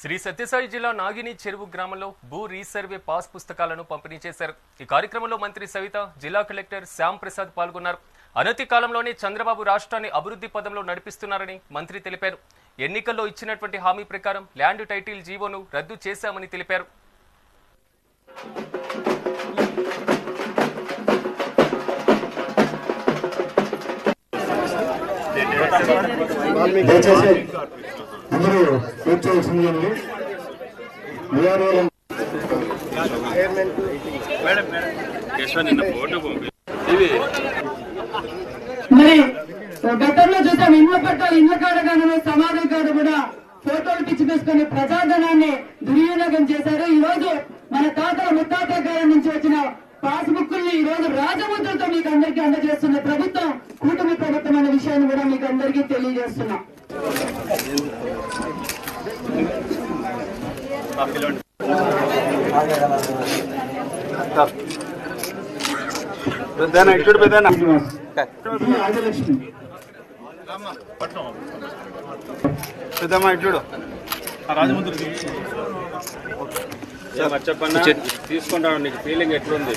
శ్రీ సత్యసాయి జిల్లా నాగిని చెరువు గ్రామంలో భూ రీసర్వే పాస్ పుస్తకాలను పంపిణీ చేశారు. ఈ కార్యక్రమంలో మంత్రి సవిత జిల్లా కలెక్టర్ శ్యామ్ ప్రసాద్ పాల్గొన్నారు. అనతి కాలంలోనే చంద్రబాబు రాష్ట్రాన్ని అభివృద్ధి పదంలో నడిపిస్తున్నారని మంత్రి తెలిపారు. ఎన్నికల్లో ఇచ్చినటువంటి హామీ ప్రకారం ల్యాండ్ టైటిల్ జీవోను రద్దు చేశామని తెలిపారు. దయచేసి అందరూ కూర్చోవలసిందండి. వీఆర్ఓ మరి గతంలో చూసాం ఇండ్ల పట్టాలు ఇండ్ల కాడ కానీ సమాధుల కాడ కూడా ఫోటోలు పిచ్చి తీసుకొని ప్రజాధనాన్ని దుర్వినియోగం చేశారు. ఈ రోజు మన తాతల ముత్తాతల కాలం నుంచి వచ్చిన పాస్బుక్ల్ని ఈ రోజు రాజముద్రతో మీకు అందరికీ అందజేస్తున్న ప్రభుత్వం కూటమి ప్రభుత్వం అనే విషయాన్ని కూడా మీకు అందరికీ తెలియజేస్తున్నాం. పెద్దనా ఇటు పెద్దనా? రాజలక్ష్మి పెద్దమ్మా ఇటు చెప్పన్నా? తీసుకుంటాను నీకు ఫీలింగ్ ఎట్లుంది?